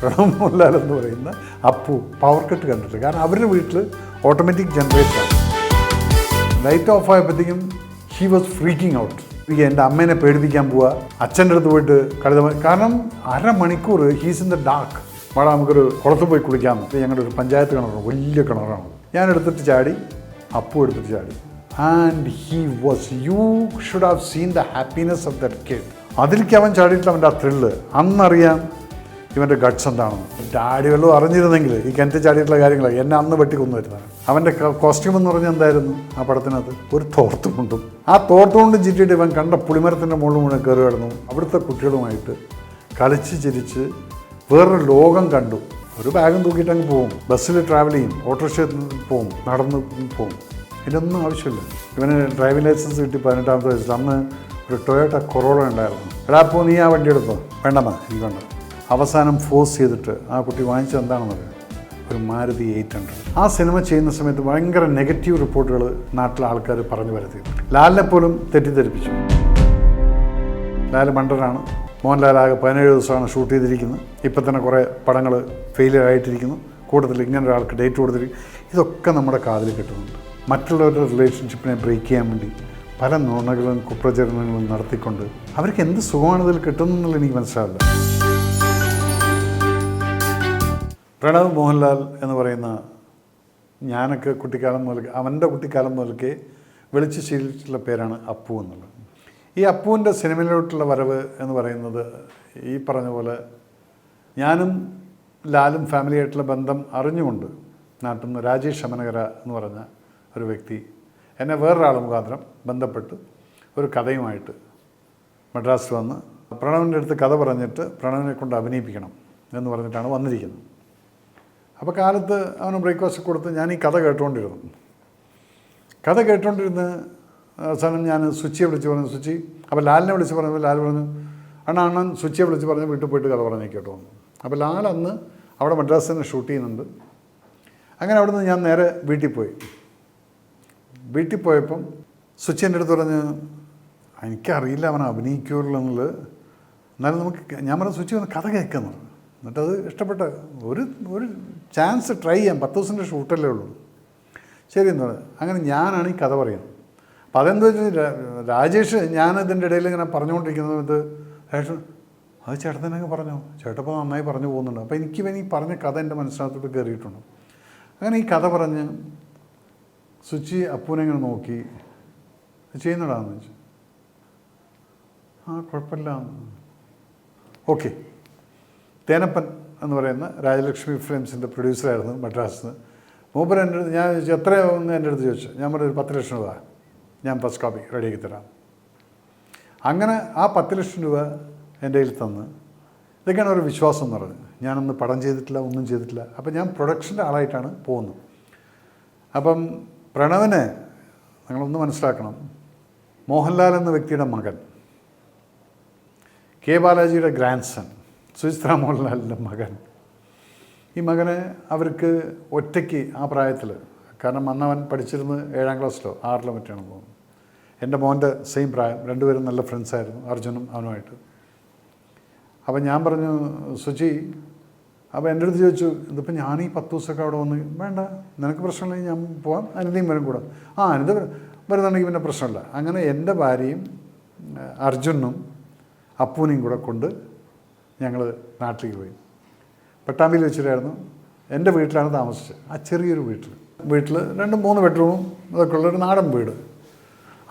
പ്രണവ് എന്ന് പറയുന്ന Appu power cut കണ്ടിട്ട് കാരണം അവരുടെ വീട്ടിൽ ഓട്ടോമാറ്റിക് ജനറേറ്ററാണ് ലൈറ്റ് ഓഫ് ആയപ്പോഴത്തേക്കും ഹി വാസ് ഫ്രീക്കിംഗ് ഔട്ട് എന്റെ അമ്മേനെ പേടിപ്പിക്കാൻ പോവുക അച്ഛന്റെ അടുത്ത് പോയിട്ട് കഴുത കാരണം അരമണിക്കൂർ ഹീസ് ഇൻ ദ ഡാർക്ക് വേണം നമുക്കൊരു കുളത്ത് പോയി കുളിക്കാം. ഞങ്ങളുടെ ഒരു പഞ്ചായത്ത് കിണറാണ് വലിയ കിണറാണ്. ഞാൻ എടുത്തിട്ട് ചാടി അപ്പു എടുത്തിട്ട് ചാടി. And he was you should have seen the happiness of that kid അതിലേക്ക് അവൻ ചാടിയിട്ട് അവന്റെ ആ ത്രില്ല് അന്നറിയാം ഇവന്റെ ഗട്ട്സ് എന്താണെന്ന്. ഡാഡി വല്ലതും അറിഞ്ഞിരുന്നെങ്കിൽ ഈ കിണറ്റ് ചാടിയിട്ടുള്ള കാര്യങ്ങളൊക്കെ എന്നെ അന്ന് വെട്ടി കൊന്നുവരുന്നതാണ് അവന്റെ കോസ്റ്റ്യൂം എന്ന് പറഞ്ഞാൽ എന്തായിരുന്നു ആ പടത്തിനകത്ത്? ഒരു തോർത്തുമുണ്ടും ആ തോർത്തുമുണ്ടും ചുറ്റിയിട്ട് ഇവൻ കണ്ട പുളിമരത്തിന്റെ മുകളിൽ മുഴുവൻ കയറി കിടന്നു. അവിടുത്തെ കുട്ടികളുമായിട്ട് കളിച്ച് ചിരിച്ച് വേറൊരു ലോകം കണ്ടു. ഒരു ബാഗും തൂക്കിയിട്ട് അങ്ങ് പോകും ബസ്സിൽ ട്രാവൽ ചെയ്യും. ഓട്ടോറിക്ഷയിൽ പോകും നടന്ന് പോകും ഇതിനൊന്നും ആവശ്യമില്ല. ഇവന് ഡ്രൈവിംഗ് ലൈസൻസ് കിട്ടി പതിനെട്ടാമത്തെ വയസ്സിൽ. അന്ന് ഒരു ടൊയോട്ട കൊറോള ഉണ്ടായിരുന്നു. എടാ അപ്പോൾ നീ ആ വണ്ടി എടുത്തോ. വേണ്ടമ്മ എനിക്ക് വേണ്ട. അവസാനം ഫോഴ്സ് ചെയ്തിട്ട് ആ കുട്ടി വാങ്ങിച്ചത് എന്താണെന്ന് അറിയാം? ഒരു മാരുതി എയ്റ്റ് ഹൺഡ്രഡ്. ആ സിനിമ ചെയ്യുന്ന സമയത്ത് ഭയങ്കര നെഗറ്റീവ് റിപ്പോർട്ടുകൾ നാട്ടിലെ ആൾക്കാർ പറഞ്ഞു വരുത്തി ലാലിനെ പോലും തെറ്റിദ്ധരിപ്പിച്ചു. ലാൽ മണ്ടനാണ്. മോഹൻലാൽ ആകെ പതിനേഴ് ദിവസമാണ് ഷൂട്ട് ചെയ്തിരിക്കുന്നത്. ഇപ്പം തന്നെ കുറേ പടങ്ങൾ ഫെയിലിയർ ആയിട്ടിരിക്കുന്നു. കൂട്ടത്തിൽ ഇങ്ങനെ ഒരാൾക്ക് ഡേറ്റ് കൊടുത്തിരിക്കും ഇതൊക്കെ നമ്മുടെ കാതിൽ കിട്ടുന്നുണ്ട്. മറ്റുള്ളവരുടെ റിലേഷൻഷിപ്പിനെ ബ്രേക്ക് ചെയ്യാൻ വേണ്ടി പല നുണകളും കുപ്രചരണങ്ങളും നടത്തിക്കൊണ്ട് അവർക്ക് എന്ത് സുഖമാണ് ഇതിൽ കിട്ടുന്നതെന്നുള്ളത് എനിക്ക് മനസ്സിലാവില്ല. പ്രണവ് മോഹൻലാൽ എന്ന് പറയുന്ന ഞാനൊക്കെ കുട്ടിക്കാലം മുതൽ അവന്റെ കുട്ടിക്കാലം മുതൽക്കേ വിളിച്ച് ശീലിച്ചിട്ടുള്ള പേരാണ് അപ്പു എന്നുള്ളത്. ഈ അപ്പുവിന്റെ സിനിമയിലോട്ടുള്ള വരവ് എന്ന് പറയുന്നത് ഈ പറഞ്ഞ പോലെ ഞാനും ലാലും ഫാമിലിയായിട്ടുള്ള ബന്ധം അറിഞ്ഞുകൊണ്ട് നാട്ടിൽ നിന്ന് രാജേഷ് ശമനകര എന്ന് പറഞ്ഞ ഒരു വ്യക്തി എന്നെ വേറൊരാൾ മുഖാന്തരം ബന്ധപ്പെട്ട് ഒരു കഥയുമായിട്ട് മദ്രാസിൽ വന്ന് പ്രണവിന്റെ അടുത്ത് കഥ പറഞ്ഞിട്ട് പ്രണവിനെ കൊണ്ട് അഭിനയിപ്പിക്കണം എന്ന് പറഞ്ഞിട്ടാണ് വന്നിരിക്കുന്നത്. അപ്പോൾ കാലത്ത് അവന് ബ്രേക്ക്ഫാസ്റ്റ് കൊടുത്ത് ഞാൻ ഈ കഥ കേട്ടുകൊണ്ടിരുന്നു കഥ കേട്ടുകൊണ്ടിരുന്ന് അവസാനം ഞാൻ സുച്ചിയെ വിളിച്ച് പറഞ്ഞു സുച്ചി. അപ്പോൾ ലാലിനെ വിളിച്ച് പറഞ്ഞപ്പോൾ ലാൽ പറഞ്ഞു അണ്ണാ അണ്ണൻ സുച്ചിയെ വിളിച്ച് പറഞ്ഞ് വീട്ടിൽ പോയിട്ട് കഥ പറഞ്ഞേ കേട്ടോ. എന്ന്. അപ്പോൾ ലാൽ അന്ന് അവിടെ മദ്രാസിൽ ഷൂട്ട് ചെയ്യുന്നുണ്ട്. അങ്ങനെ അവിടെ നിന്ന് ഞാൻ നേരെ വീട്ടിൽ പോയി. വീട്ടിൽ പോയപ്പം സുച്ചി എന്റെ അടുത്ത് പറഞ്ഞ് എനിക്കറിയില്ല അവൻ അഭിനയിക്കുമല്ലോ എന്നുള്ളത്. എന്നാലും നമുക്ക് ഞാൻ പറഞ്ഞ സുച്ചി വന്ന് കഥ കേൾക്കുന്നു എന്നിട്ടത് ഇഷ്ടപ്പെട്ട ഒരു ഒരു ചാൻസ് ട്രൈ ചെയ്യാം പത്ത് ദിവസത്തിന്റെ ഷൂട്ടല്ലേ ഉള്ളൂ. ശരി എന്ന് അങ്ങനെ ഞാനാണ് ഈ കഥ പറയുന്നത്. അപ്പോൾ അതെന്താ വെച്ചാൽ രാജേഷ് ഞാൻ ഇതിന്റെ ഇടയിൽ ഇങ്ങനെ പറഞ്ഞുകൊണ്ടിരിക്കുന്ന സമയത്ത് രാജേഷ് അത് ചേട്ടനൊക്കെ പറഞ്ഞു. ചേട്ടപ്പോൾ നന്നായി പറഞ്ഞു പോകുന്നുണ്ട്. അപ്പോൾ എനിക്ക് ഈ പറഞ്ഞ കഥ എന്റെ മനസ്സിനകത്തോട്ട് കയറിയിട്ടുണ്ട്. അങ്ങനെ ഈ കഥ പറഞ്ഞ് സുച്ചി അപ്പൂനെ ഇങ്ങനെ നോക്കി. ചെയ്യുന്നടാന്ന് വെച്ചു. ആ കുഴപ്പമില്ല. ഓക്കെ. തേനപ്പൻ എന്ന് പറയുന്ന രാജലക്ഷ്മി ഫിലിംസിന്റെ പ്രൊഡ്യൂസറായിരുന്നു മദ്രാസിൽ നിന്ന് മൂപ്പർ എന്റെ അടുത്ത് ഞാൻ ചോദിച്ചു എത്രയാവുമെന്ന് എന്റെ അടുത്ത് ചോദിച്ചു ഞാൻ പറഞ്ഞു ഒരു പത്ത് ലക്ഷം രൂപ. ഞാൻ ഫസ്റ്റ് കോപ്പി റെഡിയാക്കി തരാം. അങ്ങനെ ആ പത്ത് ലക്ഷം രൂപ എന്റെ കയ്യിൽ തന്ന്. ഇതൊക്കെയാണ് ഒരു വിശ്വാസം എന്ന് പറഞ്ഞത്. ഞാനൊന്ന് പടം ചെയ്തിട്ടില്ല ഒന്നും ചെയ്തിട്ടില്ല. അപ്പം ഞാൻ പ്രൊഡക്ഷന്റെ ആളായിട്ടാണ് പോകുന്നത്. അപ്പം പ്രണവന് നിങ്ങളൊന്ന് മനസ്സിലാക്കണം. മോഹൻലാൽ എന്ന വ്യക്തിയുടെ മകൻ കെ ബാലാജിയുടെ ഗ്രാൻഡ് സൺ സുചിത്ര മോഹൻലാലിന്റെ മകൻ. ഈ മകനെ അവർക്ക് ഒറ്റയ്ക്ക് ആ പ്രായത്തിൽ കാരണം അന്നവൻ പഠിച്ചിരുന്നത് ഏഴാം ക്ലാസ്സിലോ ആറിലോ മറ്റാണ് തോന്നുന്നു. എന്റെ മോന്റെ സെയിം പ്രായം രണ്ടുപേരും നല്ല ഫ്രണ്ട്സായിരുന്നു അർജുനും അവനുമായിട്ട്. അപ്പം ഞാൻ പറഞ്ഞു സുചി അപ്പോൾ എന്റെ അടുത്ത് ചോദിച്ചു ഇതിപ്പോൾ ഞാൻ ഈ പത്ത് ദിവസമൊക്കെ അവിടെ വന്ന് വേണ്ട നിനക്ക് പ്രശ്നമില്ലെങ്കിൽ ഞാൻ പോവാം അനിതയും വരും കൂടെ. ആ അനിത വരും- വരുന്നുണ്ടെങ്കിൽ പിന്നെ പ്രശ്നമില്ല. അങ്ങനെ എന്റെ ഭാര്യയും അർജുനും അപ്പൂനെയും കൂടെ കൊണ്ട് ഞങ്ങൾ നാട്ടിലേക്ക് പോയി. പട്ടാമ്പിയിൽ വെച്ചിട്ടായിരുന്നു എന്റെ വീട്ടിലാണ് താമസിച്ചത്. ആ ചെറിയൊരു വീട്ടിൽ വീട്ടിൽ രണ്ട് മൂന്ന് ബെഡ്റൂമും അതൊക്കെ ഉള്ളൊരു നാടൻ വീട്.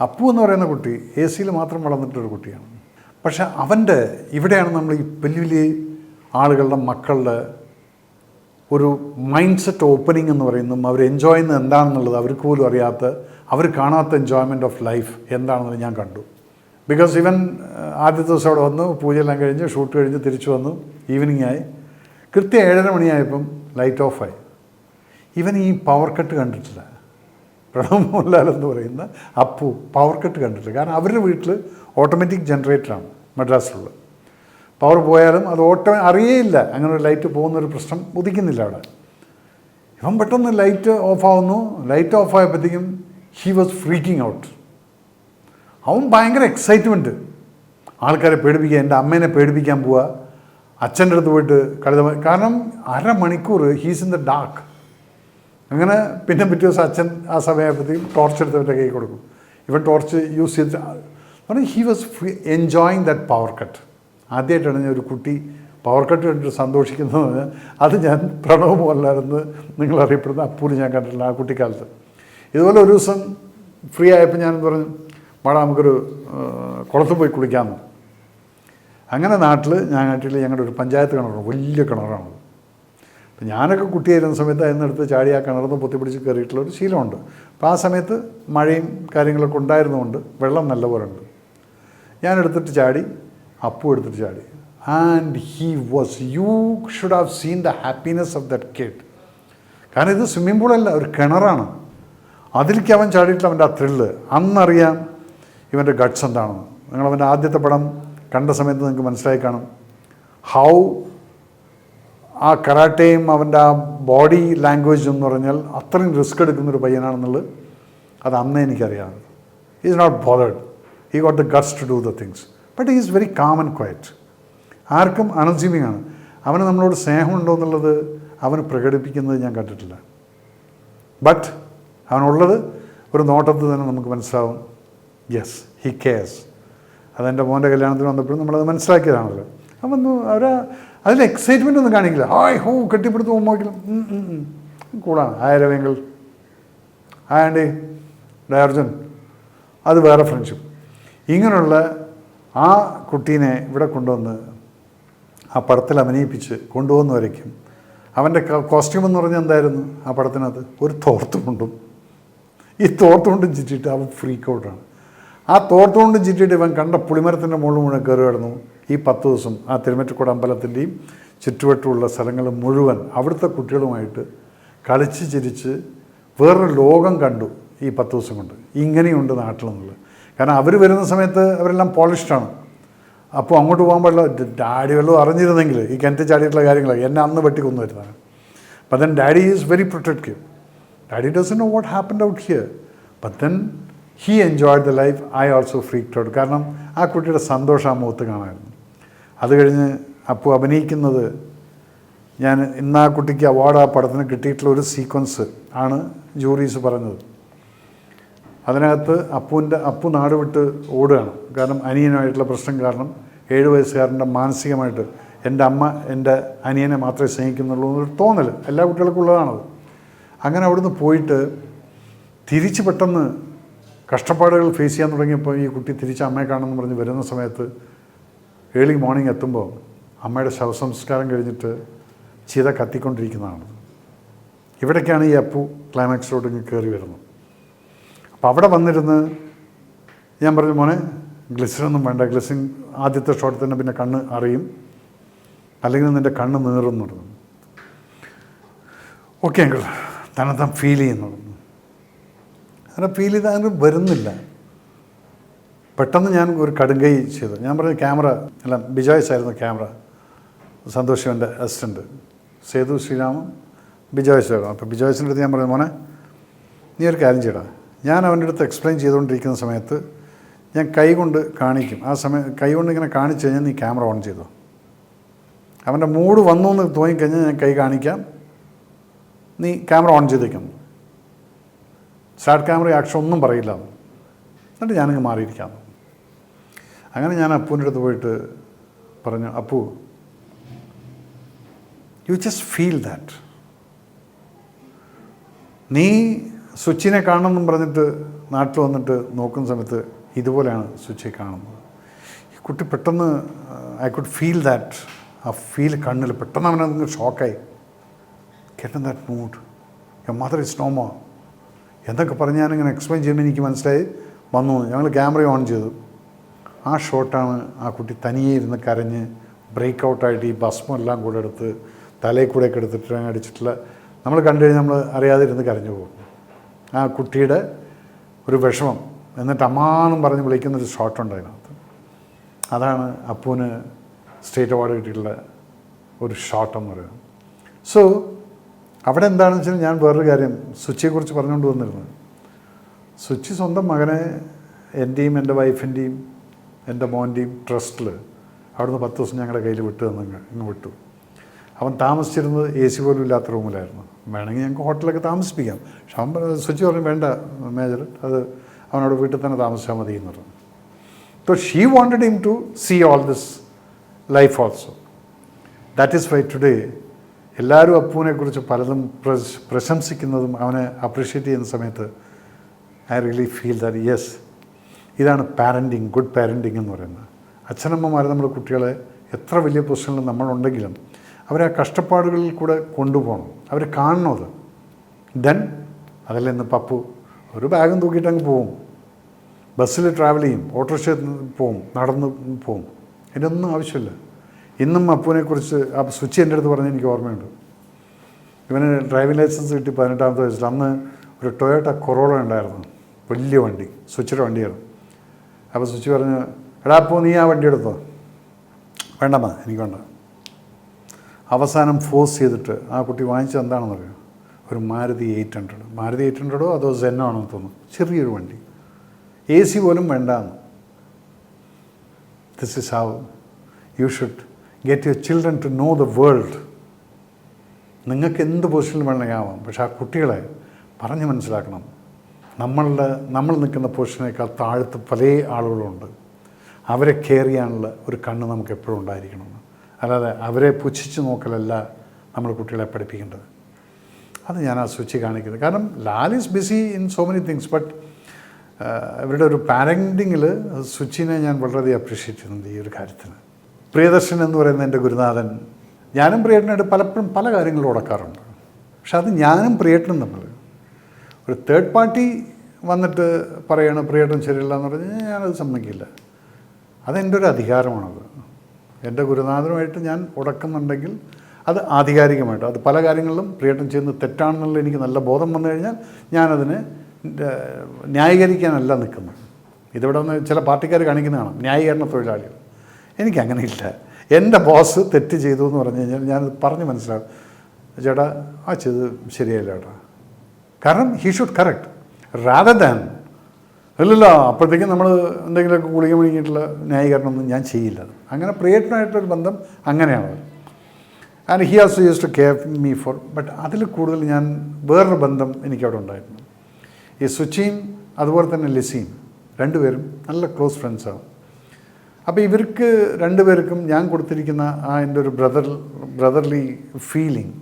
അപ്പു എന്ന് പറയുന്ന കുട്ടി എ സിയിൽ മാത്രം വളർന്നിട്ടൊരു കുട്ടിയാണ്. പക്ഷെ അവന്റെ ഇവിടെയാണ് നമ്മൾ ഈ വലിയ വലിയ ആളുകളുടെ മക്കളുടെ ഒരു മൈൻഡ് സെറ്റ് ഓപ്പണിംഗ് എന്ന് പറയുന്നതും അവർ എൻജോയ് ചെയ്യുന്നത് എന്താണെന്നുള്ളത് അവർക്ക് പോലും അറിയാത്ത അവർ കാണാത്ത എൻജോയ്മെന്റ് ഓഫ് ലൈഫ് എന്താണെന്ന് ഞാൻ കണ്ടു. ബിക്കോസ് ഇവൻ ഏഹ്, ആദ്യത്തെ ദിവസം അവിടെ വന്നു പൂജയെല്ലാം കഴിഞ്ഞ് ഷൂട്ട് കഴിഞ്ഞ് തിരിച്ചു വന്നു ഈവനിങ് ആയി. കൃത്യം ഏഴര മണിയായപ്പം ലൈറ്റ് ഓഫായി ഇവൻ ഈ പവർ കട്ട് കണ്ടിട്ടില്ല. പ്രണവ് മോഹൻലാൽ എന്ന് പറയുന്ന അപ്പു പവർ കട്ട് കണ്ടിട്ടില്ല. കാരണം അവരുടെ വീട്ടിൽ ഓട്ടോമാറ്റിക് ജനറേറ്ററാണ് മദ്രാസിലുള്ള പവർ പോയാലും അത് ഓട്ടോ അറിയേയില്ല. അങ്ങനെ ഒരു ലൈറ്റ് പോകുന്നൊരു പ്രശ്നം ഉദിക്കുന്നില്ല അവിടെ. ഇവൻ പെട്ടെന്ന് ലൈറ്റ് ഓഫാവുന്നു ലൈറ്റ് ഓഫായപ്പോഴത്തേക്കും ഹി വാസ് ഫ്രീക്കിംഗ് ഔട്ട് അവൻ ഭയങ്കര എക്സൈറ്റ്മെന്റ് ആൾക്കാരെ പേടിപ്പിക്കുക എന്റെ അമ്മേനെ പേടിപ്പിക്കാൻ പോവുക അച്ഛന്റെ അടുത്ത് പോയിട്ട് കളിത കാരണം അരമണിക്കൂർ ഹീസ് ഇൻ ദ ഡാർക്ക് അങ്ങനെ പിന്നെ പിറ്റേ ദിവസം അച്ഛൻ ആ സമയമായപ്പോഴത്തേക്കും ടോർച്ച് എടുത്തവന്റെ കൈ കൊടുക്കും. ഇവൻ ടോർച്ച് യൂസ് ചെയ്തിട്ട് he was enjoying that power cut ആദ്യമായിട്ടാണ് ഞാൻ ഒരു കുട്ടി പവർ കട്ട് കണ്ടിട്ട് സന്തോഷിക്കുന്നത് അത് ഞാൻ പ്രണവ് മോഹൻലാലെന്ന് നിങ്ങൾ അറിയപ്പെടുന്ന അപ്പൂര് ഞാൻ കണ്ടിട്ടില്ല ആ കുട്ടിക്കാലത്ത്. ഇതുപോലെ ഒരു ദിവസം ഫ്രീ ആയപ്പോൾ ഞാൻ പറഞ്ഞു വാടാ നമുക്കൊരു കുളത്ത് പോയി കുളിക്കാമെന്ന് അങ്ങനെ നാട്ടിൽ ഞാൻ നാട്ടിൽ ഞങ്ങളുടെ ഒരു പഞ്ചായത്ത് കിണറാണ് വലിയ കിണറാണത് അപ്പം ഞാനൊക്കെ കുട്ടിയായിരുന്ന സമയത്ത് അതിനടുത്ത് ചാടി ആ കിണർന്ന് പൊത്തിപ്പിടിച്ച് കയറിയിട്ടുള്ള ഒരു ശീലമുണ്ട്. അപ്പോൾ ആ സമയത്ത് മഴയും കാര്യങ്ങളൊക്കെ ഉണ്ടായിരുന്നുകൊണ്ട് വെള്ളം നല്ലപോലെ ഉണ്ട്. ഞാനെടുത്തിട്ട് ചാടി അപ്പു എടുത്തിട്ട് ചാടി. And he was you should have seen the happiness of that കേട്ട് കാരണം ഇത് സ്വിമ്മിംഗ് പൂളല്ല ഒരു കിണറാണ്. അതിലേക്ക് അവൻ ചാടിയിട്ടുള്ള അവന്റെ ആ ത്രില്ല് അന്നറിയാം ഇവന്റെ ഗട്ട്സ് എന്താണെന്ന്. നിങ്ങൾ അവന്റെ ആദ്യത്തെ പടം കണ്ട സമയത്ത് നിങ്ങൾക്ക് മനസ്സിലായി കാണും. ഹൗ ആ കരാട്ടയും അവന്റെ ആ ബോഡി ലാംഗ്വേജ് എന്ന് പറഞ്ഞാൽ അത്രയും റിസ്ക് എടുക്കുന്ന എടുക്കുന്നൊരു പയ്യനാണെന്നുള്ളത് അത് അന്നേ എനിക്കറിയാം. Is not bothered he got the guts to do the things but is very calm and quiet ആർക്കും അണർജീവിങ് ആണ് അവന് നമ്മളോട് സ്നേഹമുണ്ടോ എന്നുള്ളത് അവന് പ്രകടിപ്പിക്കുന്നത് ഞാൻ കണ്ടിട്ടില്ല. ബട്ട് അവനുള്ളത് ഒരു നോട്ടത്തിൽ തന്നെ നമുക്ക് മനസ്സിലാവും. യെസ് ഹി കെയർസ് അതെന്റെ മോന്റെ കല്യാണത്തിന് വന്നപ്പോഴും നമ്മളത് മനസ്സിലാക്കിയതാണല്ലോ. അപ്പം അവർ അതിൽ എക്സൈറ്റ്മെന്റ് ഒന്നും കാണിക്കില്ല. ഹായ് ഹോ കെട്ടിപ്പിടുത്ത് പോകുമ്പോഴേക്കും കൂടാണ്. ആയിരവെങ്കിൽ ആൻഡി ഡയർജൻ അത് വേറെ ഫ്രണ്ട്ഷിപ്പ് ഇങ്ങനെയുള്ള ആ കുട്ടീനെ ഇവിടെ കൊണ്ടുവന്ന് ആ പടത്തിൽ അഭിനയിപ്പിച്ച് കൊണ്ടുപോകുന്ന വരയ്ക്കും അവന്റെ കോസ്റ്റ്യൂം എന്ന് പറഞ്ഞാൽ എന്തായിരുന്നു ആ പടത്തിനകത്ത്? ഒരു തോർത്തുമുണ്ടും ഈ തോർത്തുമുണ്ടും ചുറ്റിയിട്ട് അവൻ ഫ്രീ ഔട്ടാണ് ആ തോർത്തുകൊണ്ടും ചുറ്റിയിട്ട് ഇവൻ കണ്ട പുളിമരത്തിന്റെ മുകളിൽ മുഴുവൻ കയറി കിടന്നു ഈ പത്ത് ദിവസം ആ തിരുമറ്റക്കുട അമ്പലത്തിന്റെയും ചുറ്റുവട്ടമുള്ള സ്ഥലങ്ങൾ മുഴുവൻ അവിടുത്തെ കുട്ടികളുമായിട്ട് കളിച്ച് ചിരിച്ച് വേറൊരു ലോകം കണ്ടു ഈ പത്ത് ദിവസം കൊണ്ട്. ഇങ്ങനെയുണ്ട് നാട്ടിലെന്നുള്ളത്. കാരണം അവർ വരുന്ന സമയത്ത് അവരെല്ലാം പോളിഷ്ഡാണ് അപ്പോൾ അങ്ങോട്ട് പോകാൻ പാടില്ല. ഡാഡി വല്ലതും അറിഞ്ഞിരുന്നെങ്കിൽ ഈ കിണറ്റ് ചാടിയിട്ടുള്ള കാര്യങ്ങളൊക്കെ എന്നെ അന്ന് വെട്ടിക്കൊന്നു കൊന്നുവരുന്നതാണ് അപ്പം then daddy is very protective daddy doesn't know what happened out here but then he enjoyed the life I also freaked out കാരണം ആ കുട്ടിയുടെ സന്തോഷം ആ മുഖത്ത് കാണാമായിരുന്നു. അത് കഴിഞ്ഞ് അപ്പോൾ അഭിനയിക്കുന്നത് ഞാൻ ഇന്ന് ആ കുട്ടിക്ക് അവാർഡ് ആ പടത്തിന് കിട്ടിയിട്ടുള്ള ഒരു സീക്വൻസ് ആണ് ജൂറീസ് പറഞ്ഞത്. അതിനകത്ത് അപ്പുവിന്റെ അപ്പു നാട് വിട്ട് ഓടുകയാണ്. കാരണം അനിയനുമായിട്ടുള്ള പ്രശ്നം കാരണം ഏഴ് വയസ്സുകാരന്റെ മാനസികമായിട്ട് എന്റെ അമ്മ എന്റെ അനിയനെ മാത്രമേ സ്നേഹിക്കുന്നുള്ളൂ എന്നൊരു തോന്നൽ എല്ലാ കുട്ടികൾക്കും ഉള്ളതാണത്. അങ്ങനെ അവിടുന്ന് പോയിട്ട് തിരിച്ച് പെട്ടെന്ന് കഷ്ടപ്പാടുകൾ ഫേസ് ചെയ്യാൻ തുടങ്ങിയപ്പോൾ ഈ കുട്ടി തിരിച്ച് അമ്മയെ കാണുമെന്ന് പറഞ്ഞ് വരുന്ന സമയത്ത് ഏർലി മോർണിംഗ് എത്തുമ്പോൾ അമ്മയുടെ ശവസംസ്കാരം കഴിഞ്ഞിട്ട് ചിത കത്തിക്കൊണ്ടിരിക്കുന്നതാണ്. ഇവിടേക്കാണ് ഈ അപ്പു ക്ലൈമാക്സിലോട്ട് ഇങ്ങ് കയറി വരുന്നത്. അപ്പോൾ അവിടെ വന്നിരുന്ന് ഞാൻ പറഞ്ഞു മോനെ ഗ്ലിസറൊന്നും വേണ്ട. ഗ്ലിസിൻ ആദ്യത്തെ ഷോട്ട് തന്നെ പിന്നെ കണ്ണ് അറിയും. അല്ലെങ്കിൽ നിന്റെ കണ്ണ് നീറുന്നു ഓക്കെ അങ്കിൾ തന്നെത്താൻ ഫീൽ ചെയ്യുന്നു അങ്ങനെ ഫീൽ ചെയ്ത് അങ്ങനെ വരുന്നില്ല. പെട്ടെന്ന് ഞാൻ ഒരു കടുങ്കൈ ചെയ്തു. ഞാൻ പറഞ്ഞ ക്യാമറ അല്ല ബിജോയ്സ് ആയിരുന്നു ക്യാമറ. സന്തോഷ് എന്റെ അസിസ്റ്റന്റ് സേതു ശ്രീരാമും ബിജോയ്സ് ആയിരുന്നു. അപ്പോൾ ബിജോയ്സിന്റെ അടുത്ത് ഞാൻ പറഞ്ഞു മോനെ നീ ഒരു കാര്യം ചെയ്യടാ. ഞാൻ അവന്റെ അടുത്ത് എക്സ്പ്ലെയിൻ ചെയ്തുകൊണ്ടിരിക്കുന്ന സമയത്ത് ഞാൻ കൈ കൊണ്ട് കാണിക്കും. ആ സമയം കൈ കൊണ്ട് ഇങ്ങനെ കാണിച്ചു കഴിഞ്ഞാൽ നീ ക്യാമറ ഓൺ ചെയ്തു. അവന്റെ മൂഡ് വന്നു എന്ന് തോന്നിക്കഴിഞ്ഞാൽ ഞാൻ കൈ കാണിക്കാം. നീ ക്യാമറ ഓൺ ചെയ്തേക്കും. സ്റ്റാർട്ട് ക്യാമറ ആക്ഷൻ ഒന്നും പറയില്ല. എന്ന്. എന്നിട്ട് ഞാനങ്ങ് മാറിയിരിക്കാം. അങ്ങനെ ഞാൻ അപ്പൂന്റെ അടുത്ത് പോയിട്ട് പറഞ്ഞു Appu you just feel that നീ സ്വിച്ചിനെ കാണണമെന്നും പറഞ്ഞിട്ട് നാട്ടിൽ വന്നിട്ട് നോക്കുന്ന സമയത്ത് ഇതുപോലെയാണ് സ്വിച്ചിനെ കാണുന്നത്. ഈ കുട്ടി പെട്ടെന്ന് ഐ കുഡ് ഫീൽ ദാറ്റ് ആ ഫീൽ കണ്ണിൽ പെട്ടെന്ന് അവനെ ഷോക്കായി get that mood yeah mother is no more എന്തൊക്കെ പറഞ്ഞ് ഞാനിങ്ങനെ എക്സ്പ്ലെയിൻ ചെയ്യുമ്പോൾ എനിക്ക് മനസ്സിലായി. വന്നു. ഞങ്ങൾ ക്യാമറ ഓൺ ചെയ്തു. ആ ഷോട്ടാണ് ആ കുട്ടി തനിയെ ഇരുന്ന് കരഞ്ഞ് ബ്രേക്ക് ഔട്ടായിട്ട് ഈ ഭസ്മം എല്ലാം കൂടെ എടുത്ത് തലയിൽ കൂടെയൊക്കെ എടുത്തിട്ട് അങ്ങ് അടിച്ചിട്ടുള്ള നമ്മൾ കണ്ടു കഴിഞ്ഞാൽ നമ്മൾ അറിയാതെ ഇരുന്ന് കരഞ്ഞു പോകും. ആ കുട്ടിയുടെ ഒരു വിഷമം. എന്നിട്ട് അമ്മാന്നും പറഞ്ഞ് വിളിക്കുന്നൊരു ഷോട്ടുണ്ട് അതിനകത്ത്. അതാണ് അപ്പൂന് സ്റ്റേറ്റ് അവാർഡ് കിട്ടിയിട്ടുള്ള ഒരു ഷോട്ടെന്ന് പറയുന്നത്. സോ അവിടെ എന്താണെന്ന് വെച്ചാൽ ഞാൻ വേറൊരു കാര്യം സുച്ചിയെക്കുറിച്ച് പറഞ്ഞുകൊണ്ട് വന്നിരുന്നത് സുച്ചി സ്വന്തം മകനെ എന്റെയും എന്റെ വൈഫിന്റെയും എന്റെ മോന്റെയും ട്രസ്റ്റിൽ അവിടുന്ന് പത്ത് ദിവസം ഞങ്ങളുടെ കയ്യിൽ വിട്ടു തന്നങ്ങ് ഇങ്ങ് വിട്ടു. അവൻ താമസിച്ചിരുന്നത് എ സി പോലും ഇല്ലാത്ത റൂമിലായിരുന്നു. വേണമെങ്കിൽ ഞങ്ങൾക്ക് ഹോട്ടലൊക്കെ താമസിപ്പിക്കാം. പക്ഷെ അവൻ സ്വിച്ച് പറഞ്ഞു വേണ്ട മേജർ അത് അവനോട് വീട്ടിൽ തന്നെ താമസിച്ചാൽ മതി എന്ന് പറഞ്ഞു. So she wanted him to see all this life also that is why today എല്ലാവരും അപ്പുവിനെക്കുറിച്ച് പലതും പ്രശംസിക്കുന്നതും അവനെ അപ്രീഷിയേറ്റ് ചെയ്യുന്ന സമയത്ത് I really feel that yes ഇതാണ് പാരന്റിങ് ഗുഡ് പാരന്റിങ് എന്ന് പറയുന്നത്. അച്ഛനമ്മമാർ നമ്മുടെ കുട്ടികളെ എത്ര വലിയ പൊസിഷനിൽ നമ്മളുണ്ടെങ്കിലും അവരെ ആ കഷ്ടപ്പാടുകളിൽ കൂടെ കൊണ്ടുപോകണം. അവർ കാണണം അത്. ദെൻ അതല്ല ഇന്ന് പപ്പു ഒരു ബാഗും തൂക്കിയിട്ട് അങ്ങ് പോവും. ബസ്സിൽ ട്രാവൽ ചെയ്യും ഓട്ടോറിക്ഷ പോവും നടന്ന് പോവും. ഇതിനൊന്നും ആവശ്യമില്ല. ഇന്നും അപ്പുവിനെക്കുറിച്ച് ആ സ്വിച്ച് എന്റെ അടുത്ത് പറഞ്ഞ് എനിക്ക് ഓർമ്മയുണ്ട്. ഇവന് ഡ്രൈവിംഗ് ലൈസൻസ് കിട്ടി പതിനെട്ടാമത്തെ വയസ്സിൽ. അന്ന് ഒരു ടൊയോട്ട കൊറോള ഉണ്ടായിരുന്നു. വലിയ വണ്ടി സ്വിച്ചിയുടെ വണ്ടിയായിരുന്നു. അപ്പോൾ സ്വിച്ച് പറഞ്ഞു എടാ അപ്പോൾ നീ ആ വണ്ടി എടുത്തോ? വേണ്ടമ്മ എനിക്ക് വേണ്ട. അവസാനം ഫോഴ്സ് ചെയ്തിട്ട് ആ കുട്ടി വാങ്ങിച്ചത് എന്താണെന്നറിയോ? ഒരു Maruti eight hundred. Maruti eight ഹൺഡ്രഡോ അതോ സെന്നോ ആണെന്ന് തോന്നുന്നു. ചെറിയൊരു വണ്ടി. എ സി പോലും വേണ്ടാന്ന്. This is how you should get your children to know the world നിങ്ങൾക്ക് എന്ത് പൊസിഷനിൽ വേണമെങ്കിൽ പക്ഷെ ആ കുട്ടികളെ പറഞ്ഞ് മനസ്സിലാക്കണം. നമ്മളുടെ നമ്മൾ നിൽക്കുന്ന പൊസിഷനേക്കാൾ താഴത്ത് പല ആളുകളുണ്ട്. അവരെ കെയർ ചെയ്യാനുള്ള ഒരു കണ്ണ് നമുക്ക് എപ്പോഴും ഉണ്ടായിരിക്കണം. അല്ലാതെ അവരെ പുച്ഛിച്ച് നോക്കലല്ല നമ്മൾ കുട്ടികളെ പഠിപ്പിക്കേണ്ടത്. അത് ഞാൻ ആ സ്വിച്ച് കാണിക്കുന്നത്. കാരണം Lal is busy in so many things but ഇവരുടെ ഒരു പാരന്റിങ്ങിൽ സ്വിച്ചിനെ ഞാൻ വളരെയധികം അപ്രീഷിയേറ്റ് ചെയ്യുന്നുണ്ട് ഈ ഒരു കാര്യത്തിന്. പ്രിയദർശൻ എന്ന് പറയുന്ന എന്റെ ഗുരുനാഥൻ ഞാനും പ്രിയേട്ടനായിട്ട് പലപ്പോഴും പല കാര്യങ്ങളും ഉടക്കാറുണ്ട് പക്ഷെ അത് ഞാനും പ്രിയേട്ടനും തമ്മിൽ. ഒരു തേർഡ് പാർട്ടി വന്നിട്ട് പറയണം പ്രിയേട്ടൻ ശരിയല്ല എന്ന് പറഞ്ഞാൽ ഞാനത് സമ്മതിക്കില്ല. അതെന്റെ ഒരു അധികാരമാണത്. എന്റെ ഗുരുനാഥനുമായിട്ട് ഞാൻ ഉടക്കുന്നുണ്ടെങ്കിൽ അത് ആധികാരികമായിട്ട് അത് പല കാര്യങ്ങളിലും പ്രിയേട്ടൻ ചെയ്യുന്നത് തെറ്റാണെന്നുള്ള എനിക്ക് നല്ല ബോധം വന്നു കഴിഞ്ഞാൽ ഞാനതിനെ ന്യായീകരിക്കാനല്ല നിൽക്കുന്നത്. ഇതിവിടെ നിന്ന് ചില പാർട്ടിക്കാർ കാണിക്കുന്നതാണ് ന്യായീകരണ തൊഴിലാളികൾ. എനിക്കങ്ങനെയില്ല. എന്റെ ബോസ് തെറ്റ് ചെയ്തു എന്ന് പറഞ്ഞു കഴിഞ്ഞാൽ ഞാനത് പറഞ്ഞ് മനസ്സിലാക്കും ചേട്ടാ ആ ചെയ്ത് ശരിയല്ല ചേട്ടാ. കാരണം he should correct rather than അല്ലല്ല അപ്പോഴത്തേക്കും നമ്മൾ എന്തെങ്കിലുമൊക്കെ ഗുളിക മുഴുകിയിട്ടുള്ള ന്യായീകരണമൊന്നും ഞാൻ ചെയ്യില്ല. അങ്ങനെ പ്രിയേറ്റനായിട്ടൊരു ബന്ധം അങ്ങനെയാണ് and he also use to care me for but അതിൽ കൂടുതൽ ഞാൻ വേറൊരു ബന്ധം എനിക്കവിടെ ഉണ്ടായിരുന്നു. ഈ സുച്ചിയും അതുപോലെ തന്നെ ലിസിയും രണ്ടുപേരും നല്ല ക്ലോസ് ഫ്രണ്ട്സാണ് അപ്പോൾ ഇവർക്ക് രണ്ടുപേർക്കും ഞാൻ കൊടുത്തിരിക്കുന്ന ആ എന്റെ ഒരു ബ്രദർ ബ്രദർലി ഫീലിംഗ്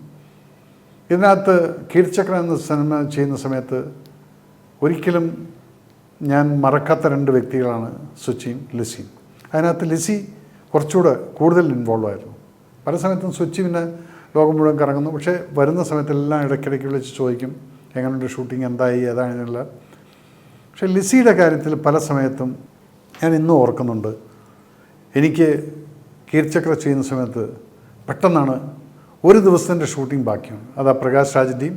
ഇതിനകത്ത് കീർച്ചക്രം എന്ന സിനിമ ചെയ്യുന്ന സമയത്ത് ഒരിക്കലും ഞാൻ മറക്കാത്ത രണ്ട് വ്യക്തികളാണ് സുച്ചിയും ലിസിയും. അതിനകത്ത് ലിസി കുറച്ചുകൂടെ കൂടുതൽ ഇൻവോൾവ് ആയിരുന്നു. പല സമയത്തും സുച്ചി പിന്നെ ലോകം മുഴുവൻ കറങ്ങുന്നു. പക്ഷേ വരുന്ന സമയത്തെല്ലാം ഇടയ്ക്കിടയ്ക്ക് വിളിച്ച് ചോദിക്കും എങ്ങനെയുണ്ട് ഷൂട്ടിംഗ് എന്തായി? ഏതാണെന്നുള്ള? പക്ഷേ ലിസിയുടെ കാര്യത്തിൽ പല സമയത്തും ഞാൻ ഇന്നും ഓർക്കുന്നുണ്ട്. എനിക്ക് കീർച്ചക്ര ചെയ്യുന്ന സമയത്ത് പെട്ടെന്നാണ് ഒരു ദിവസത്തിന്റെ ഷൂട്ടിംഗ് ബാക്കിയുണ്ട്. അത് ആ പ്രകാശ് രാജിന്റെയും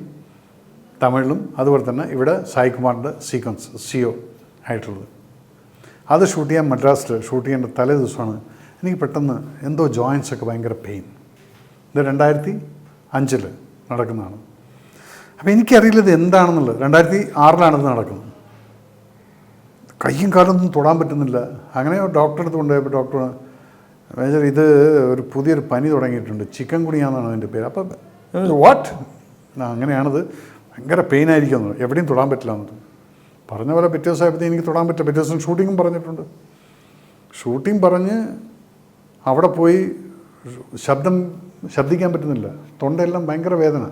തമിഴിലും അതുപോലെ തന്നെ ഇവിടെ സായികുമാറിന്റെ സീക്വൻസ് സിഒ ആയിട്ടുള്ളത്. അത് ഷൂട്ട് ചെയ്യാൻ മദ്രാസിൽ ഷൂട്ട് ചെയ്യേണ്ട തലേ ദിവസമാണ്. എനിക്ക് പെട്ടെന്ന് എന്തോ ജോയിൻസ് ഒക്കെ ഭയങ്കര പെയിൻ ഇത് രണ്ടായിരത്തി അഞ്ചിൽ നടക്കുന്നതാണ്. അപ്പോൾ എനിക്കറിയില്ല ഇത് എന്താണെന്നുള്ളത്. രണ്ടായിരത്തി ആറിലാണിത് നടക്കുന്നത്. കയ്യും കാലൊന്നും തൊടാൻ പറ്റുന്നില്ല. അങ്ങനെ ഡോക്ടറെ അടുത്ത് കൊണ്ടുപോയപ്പോൾ ഡോക്ടർ മേജർ ഇത് ഒരു പുതിയൊരു പനി തുടങ്ങിയിട്ടുണ്ട്. ചിക്കൻ കുണിയാന്നാണ് അതിന്റെ പേര്. അപ്പം വാട്ട് അങ്ങനെയാണത്. ഭയങ്കര പെയിൻ ആയിരിക്കും എവിടെയും തൊടാൻ പറ്റില്ല എന്നത്. പറഞ്ഞ പോലെ പിറ്റേ ദിവസം ആയപ്പോഴത്തേക്ക് എനിക്ക് തൊടാൻ പറ്റില്ല. പിറ്റേ ദിവസം ഷൂട്ടിങ്ങും പറഞ്ഞിട്ടുണ്ട്. ഷൂട്ടിംഗ് പറഞ്ഞ് അവിടെ പോയി ശബ്ദം ശബ്ദിക്കാൻ പറ്റുന്നില്ല. തൊണ്ടയെല്ലാം ഭയങ്കര വേദന.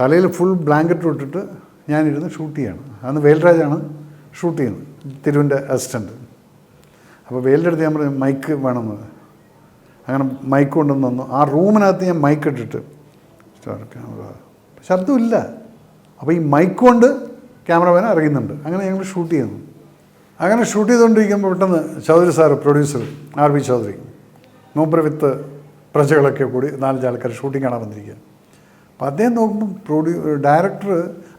തലയിൽ ഫുൾ ബ്ലാങ്കറ്റ് ഇട്ടിട്ട് ഞാനിരുന്ന് ഷൂട്ട് ചെയ്യാണ്. അന്ന് വേൽരാജാണ് ഷൂട്ട് ചെയ്യുന്നത് തിരുവിന്റെ അസിസ്റ്റന്റ് അപ്പോൾ വേലിന്റെ അടുത്ത് ഞാൻ പറഞ്ഞു മൈക്ക് വേണമെന്ന്. അങ്ങനെ മൈക്ക് കൊണ്ടുവന്ന് തന്നു. ആ റൂമിനകത്ത് ഞാൻ മൈക്ക് ഇട്ടിട്ട് ക്യാമറ ശബ്ദമില്ല. അപ്പോൾ ഈ മൈക്ക് കൊണ്ട് ക്യാമറമാൻ അറിയുന്നുണ്ട് അങ്ങനെ ഞങ്ങൾ ഷൂട്ട് ചെയ്യുന്നു. അങ്ങനെ ഷൂട്ട് ചെയ്തുകൊണ്ടിരിക്കുമ്പോൾ പെട്ടെന്ന് Chaudhary sir producer R B Chaudhary നോബ്ര with പ്രജകളൊക്കെ കൂടി നാലഞ്ച് ആൾക്കാർ ഷൂട്ടിംഗ് കാണാൻ വന്നിരിക്കുക അപ്പോൾ അദ്ദേഹം നോക്കുമ്പോൾ പ്രൊഡ്യൂ ഡയറക്ടർ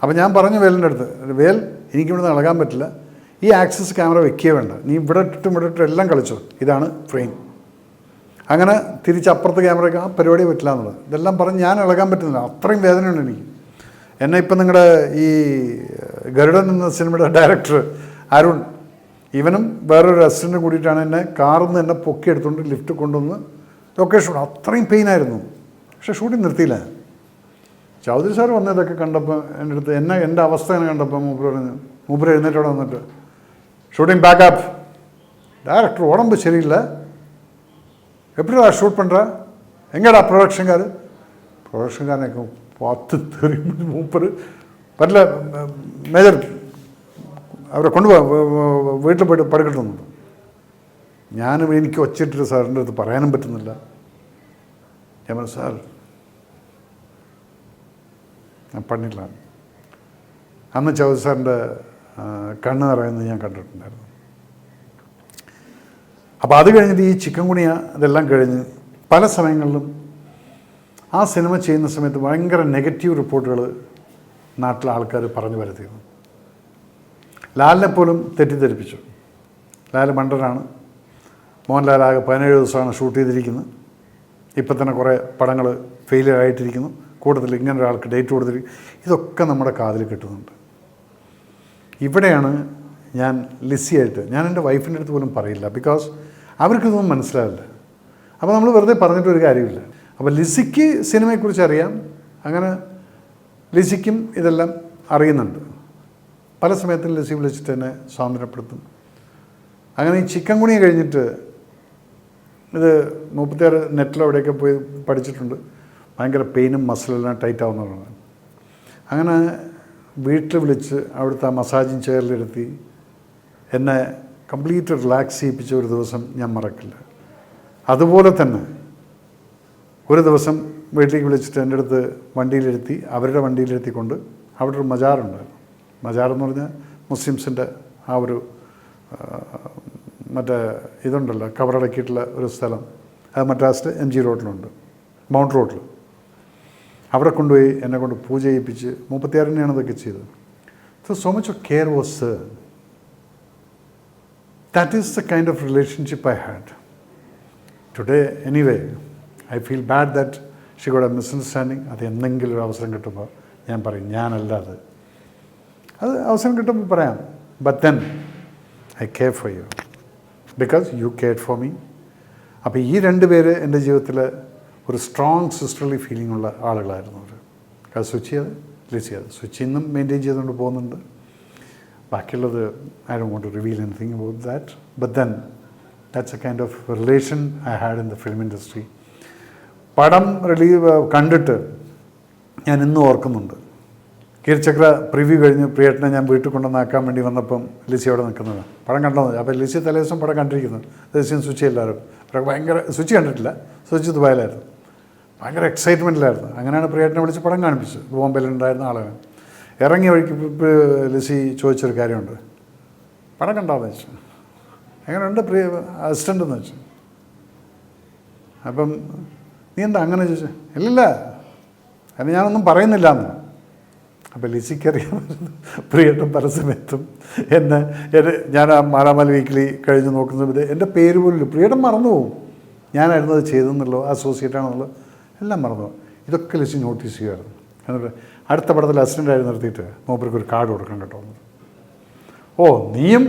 അപ്പോൾ ഞാൻ പറഞ്ഞു വേലിന്റെ അടുത്ത് വേൽ എനിക്കിവിടുന്ന് ഇളകാൻ പറ്റില്ല. ഈ ആക്സസ് ക്യാമറ വെക്കുകയേ വേണ്ട. നീ ഇവിടെ ഇട്ടിട്ടും ഇവിടെ ഇട്ടും എല്ലാം കളിച്ചോ. ഇതാണ് ഫ്രെയിം അങ്ങനെ തിരിച്ച് അപ്പുറത്തെ ക്യാമറയ്ക്ക് ആ പരിപാടി പറ്റില്ല എന്നുള്ളത്. ഇതെല്ലാം പറഞ്ഞ് ഞാൻ ഇളകാൻ പറ്റുന്നില്ല. അത്രയും വേദനയുണ്ട് എനിക്ക്. എന്നെ ഇപ്പം നിങ്ങളുടെ ഈ ഗരുഡൻ എന്ന സിനിമയുടെ ഡയറക്ടർ അരുൺ ഇവനും വേറൊരു അസിസ്റ്റന്റ് കൂടിയിട്ടാണ് എന്നെ കാറിൽ നിന്ന് എന്നെ പൊക്കിയെടുത്തുകൊണ്ട് ലിഫ്റ്റ് കൊണ്ടുവന്ന് ലൊക്കേഷൻ അത്രയും പെയിനായിരുന്നു പക്ഷേ ഷൂട്ടിംഗ് നിർത്തിയില്ല ചൗധരി സാർ വന്നതൊക്കെ കണ്ടപ്പോൾ എൻ്റെ അടുത്ത് എന്നെ എൻ്റെ അവസ്ഥ എന്നെ കണ്ടപ്പോൾ മൂപ്പർ പറഞ്ഞു മൂപ്പർ എഴുന്നേറ്റോടെ വന്നിട്ട് ஷூட்டிங் பேக்கப் டேரக்டர் உடம்பு சரியில்லை எப்படிடா ஷூட் பண்ணுற எங்கடா ப்ரொடக்ஷன்காரு ப்ரொடக்ஷன்காரன் எனக்கு பார்த்து தெரியும் மூப்பர் வரல மேஜர் അവരെ കൊണ്ടുപോകാം വീട്ടിൽ പോയിട്ട് പടുക്കട്ടെന്നു ഞാനും എനിക്ക് വച്ചിട്ട് സാറിൻ്റെ അടുത്ത് പറയാനും പറ്റുന്നില്ല ഞാൻ പറഞ്ഞു സാർ പണില്ല അന്ന് ചൗധരി സാറിന്റെ കണ്ണ് നിറയുന്നത് ഞാൻ കണ്ടിട്ടുണ്ടായിരുന്നു. അപ്പോൾ അത് കഴിഞ്ഞിട്ട് ഈ ചിക്കൻ കുണിയ ഇതെല്ലാം കഴിഞ്ഞ് പല സമയങ്ങളിലും ആ സിനിമ ചെയ്യുന്ന സമയത്ത് ഭയങ്കര നെഗറ്റീവ് റിപ്പോർട്ടുകൾ നാട്ടിലെ ആൾക്കാർ പറഞ്ഞു വരുത്തിയിരുന്നു ലാലിനെ പോലും തെറ്റിദ്ധരിപ്പിച്ചു. ലാൽ മണ്ടനാണ്. മോഹൻലാൽ ആകെ പതിനേഴ് ദിവസമാണ് ഷൂട്ട് ചെയ്തിരിക്കുന്നത്. ഇപ്പം തന്നെ കുറേ പടങ്ങൾ ഫെയിലിയർ ആയിട്ടിരിക്കുന്നു കൂട്ടത്തിൽ ഇങ്ങനെ ഒരാൾക്ക് ഡേറ്റ് കൊടുത്തിട്ട് ഇതൊക്കെ നമ്മുടെ കാതിൽ കിട്ടുന്നുണ്ട്. ഇവിടെയാണ് ഞാൻ ലിസിയായിട്ട് ഞാൻ എന്റെ വൈഫിന്റെ അടുത്ത് പോലും പറയില്ല ബിക്കോസ് അവർക്കിതൊന്നും മനസ്സിലാവില്ല. അപ്പോൾ നമ്മൾ വെറുതെ പറഞ്ഞിട്ട് ഒരു കാര്യമില്ല. അപ്പോൾ ലിസിക്ക് സിനിമയെക്കുറിച്ച് അറിയാം അങ്ങനെ ലിസിക്കും ഇതെല്ലാം അറിയുന്നുണ്ട്. പല സമയത്തും ലിസി വിളിച്ചിട്ട് തന്നെ സ്വാതന്ത്ര്യപ്പെടുത്തും. അങ്ങനെ ഈ ചിക്കൻ കുണിയെ കഴിഞ്ഞിട്ട് ഇത് മുപ്പത്തിയാറ് നെറ്റിൽ എവിടെയൊക്കെ പോയി പഠിച്ചിട്ടുണ്ട്. ഭയങ്കര പെയിനും മസിലെല്ലാം ടൈറ്റ് ആവുന്നതാണ് അങ്ങനെ വീട്ടിൽ വിളിച്ച് അവിടുത്തെ മസാജിങ് ചെയറിലിരുത്തി എന്നെ കംപ്ലീറ്റ് റിലാക്സ് ചെയ്യിപ്പിച്ച ഒരു ദിവസം ഞാൻ മറക്കില്ല. അതുപോലെ തന്നെ ഒരു ദിവസം വീട്ടിലേക്ക് വിളിച്ചിട്ട് എന്റെ അടുത്ത് വണ്ടിയിലിരുത്തി അവരുടെ വണ്ടിയിലിരുത്തിക്കൊണ്ട് അവിടെ ഒരു മജാറുണ്ടായിരുന്നു മജാർ എന്ന് പറഞ്ഞാൽ മുസ്ലിംസിന്റെ ആ ഒരു മറ്റേ ഇതുണ്ടല്ലോ കവറടക്കിയിട്ടുള്ള ഒരു സ്ഥലം. അത് മദ്രാസിൽ എം ജി റോഡിലുണ്ട് മൗണ്ട് റോഡിൽ അവിടെ കൊണ്ടുപോയി എന്നെ കൊണ്ട് പൂജ ചെയ്യിപ്പിച്ച് മുപ്പത്തിയാറിനെയാണ് ഇതൊക്കെ ചെയ്തത്. So so much of care was that is the kind of relationship I had today anyway I feel bad that she got a misunderstanding അത് എന്തെങ്കിലും ഒരു അവസരം കിട്ടുമ്പോൾ ഞാൻ പറയും ഞാനല്ല അത്. അത് അവസരം കിട്ടുമ്പോൾ പറയാം. But then I care for you because you care for me അപ്പോൾ ഈ രണ്ട് പേര് എന്റെ ജീവിതത്തിൽ ഒരു സ്ട്രോങ് സിസ്റ്റർലി ഫീലിംഗ് ഉള്ള ആളുകളായിരുന്നു അവർ അത് സ്വിച്ച് ചെയ്ത് ലിസ് ചെയ്ത് സ്വിച്ച് ഇന്നും മെയിന്റെയിൻ ചെയ്തുകൊണ്ട് പോകുന്നുണ്ട്. ബാക്കിയുള്ളത് I do want to reveal anything about that but then that's a kind of relation I had in the film industry പടം റിലീവ് കണ്ടിട്ട് ഞാൻ ഇന്നും ഓർക്കുന്നുണ്ട്. കീർച്ചക്ര പ്രിവ്യൂ കഴിഞ്ഞ് പ്രിയേട്ടനെ ഞാൻ വീട്ടിൽ കൊണ്ടുവന്നാക്കാൻ വേണ്ടി വന്നപ്പം ലിസി അവിടെ നിൽക്കുന്നത്. പടം കണ്ടോ അപ്പോൾ ലിസി തലേ ദിവസം പടം കണ്ടിരിക്കുന്നു. ലിസിയും സ്വിച്ച് എല്ലാവരും. ഭയങ്കര സ്വിച്ച് കണ്ടിട്ടില്ല. സ്വിച്ച് ദുബായിലായിരുന്നു ഭയങ്കര എക്സൈറ്റ്മെന്റിലായിരുന്നു അങ്ങനെയാണ് പ്രിയേട്ടനെ വിളിച്ച് പടം കാണിപ്പിച്ചത്. ബോംബെയിലുണ്ടായിരുന്ന ആളാണ്. ഇറങ്ങിയ വഴിക്ക് ലിസി ചോദിച്ചൊരു കാര്യമുണ്ട്. പടം കണ്ടാന്ന് വെച്ചു. എങ്ങനെയുണ്ട് പ്രിയ അസിസ്റ്റന്റ് എന്ന് വെച്ചു. അപ്പം നീ എന്താ അങ്ങനെ ചോദിച്ചു? ഇല്ലില്ല. അതിന് ഞാനൊന്നും പറയുന്നില്ല എന്ന് അപ്പം ലിസിക്കറിയാമായിരുന്നു പ്രിയട്ടം പല സമയത്തും എന്നെ എന്റെ ഞാൻ ആ മാലാമാല വീക്കിലി കഴിഞ്ഞ് നോക്കുന്ന സമയത്ത് എന്റെ പേര് പോലും പ്രിയട്ടം മറന്നു പോകും ഞാനായിരുന്നു അത് ചെയ്തെന്നുള്ളൂ അസോസിയേറ്റ് ആണെന്നുള്ളൂ എല്ലാം മറന്നു. ഇതൊക്കെ ലിസ്റ്റ് നോട്ടീസ് ചെയ്യുമായിരുന്നു എന്നിട്ട് അടുത്ത പടത്തിൽ അസിസ്റ്റന്റ് ആയി നിർത്തിയിട്ട് മൂപ്പർക്ക് ഒരു കാർഡ് കൊടുക്കണം കേട്ടോ. ഓ നീയും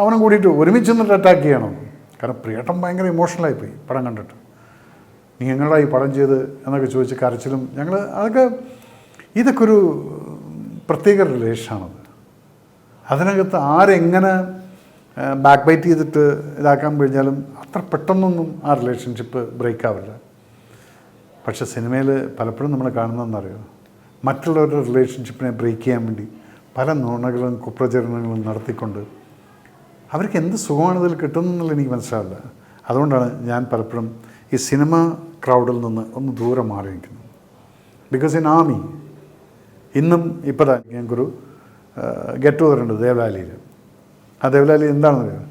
അവനും കൂടിയിട്ട് ഒരുമിച്ച് നിന്നിട്ട് അറ്റാക്ക് ചെയ്യണം. കാരണം പ്രിയട്ടം ഭയങ്കര ഇമോഷണലായി പോയി പടം കണ്ടിട്ട്. നീ എങ്ങളാ ഈ പടം ചെയ്ത് എന്നൊക്കെ ചോദിച്ച് കരച്ചിലും ഞങ്ങൾ അതൊക്കെ ഇതൊക്കെ ഒരു പ്രത്യേക റിലേഷനാണത്. അതിനകത്ത് ആരെങ്ങനെ ബാക്ക് ബൈറ്റ് ചെയ്തിട്ട് ഇതാക്കാൻ കഴിഞ്ഞാലും അത്ര പെട്ടെന്നൊന്നും ആ റിലേഷൻഷിപ്പ് ബ്രേക്ക് ആവില്ല. പക്ഷെ സിനിമയിൽ പലപ്പോഴും നമ്മൾ കാണുന്നതെന്നറിയോ മറ്റുള്ളവരുടെ റിലേഷൻഷിപ്പിനെ ബ്രേക്ക് ചെയ്യാൻ വേണ്ടി പല നുണകളും കുപ്രചരണങ്ങളും നടത്തിക്കൊണ്ട് അവർക്ക് എന്ത് സുഖമാണ് ഇതിൽ കിട്ടുന്നതെന്നുള്ള എനിക്ക് മനസ്സിലാവില്ല. അതുകൊണ്ടാണ് ഞാൻ പലപ്പോഴും ഈ സിനിമ ക്രൗഡിൽ നിന്ന് ഒന്ന് ദൂരെ മാറി നിൽക്കുന്നത്. ബിക്കോസ് ഇൻ ആമി ഇന്നും ഇപ്പോൾ ഞങ്ങൾക്കൊരു ഗെറ്റ് ടുഗദർ ദേവലാലിയിൽ. ആ ദേവലാലി എന്താണെന്നറിയോ?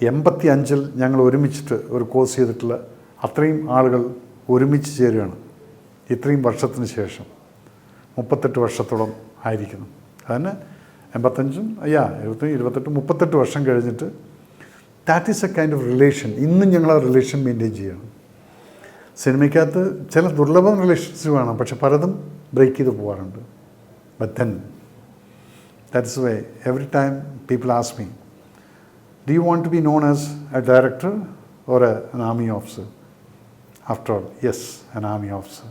എൺപത്തി അഞ്ചിൽ ഞങ്ങൾ ഒരുമിച്ചിട്ട് ഒരു കോഴ്സ് ചെയ്തിട്ടുള്ള അത്രയും ആളുകൾ ഒരുമിച്ച് ചേരുകയാണ്. ഇത്രയും വർഷത്തിന് ശേഷം. മുപ്പത്തെട്ട് വർഷത്തോളം ആയിരിക്കുന്നു. അതിന് എൺപത്തഞ്ചും അയ്യാ എഴുപത്തി ഇരുപത്തെട്ട് മുപ്പത്തെട്ട് വർഷം കഴിഞ്ഞിട്ട് that is a kind of relation ഇന്നും ഞങ്ങൾ ആ റിലേഷൻ മെയിന്റെയിൻ ചെയ്യണം. സിനിമയ്ക്കകത്ത് ചില ദുർലഭം റിലേഷൻസ് വേണം പക്ഷെ പലതും ബ്രേക്ക് ചെയ്ത് പോകാറുണ്ട്. Then that's why every time people ask me do you want to be known as a director or a army officer? After all, yes, an army officer.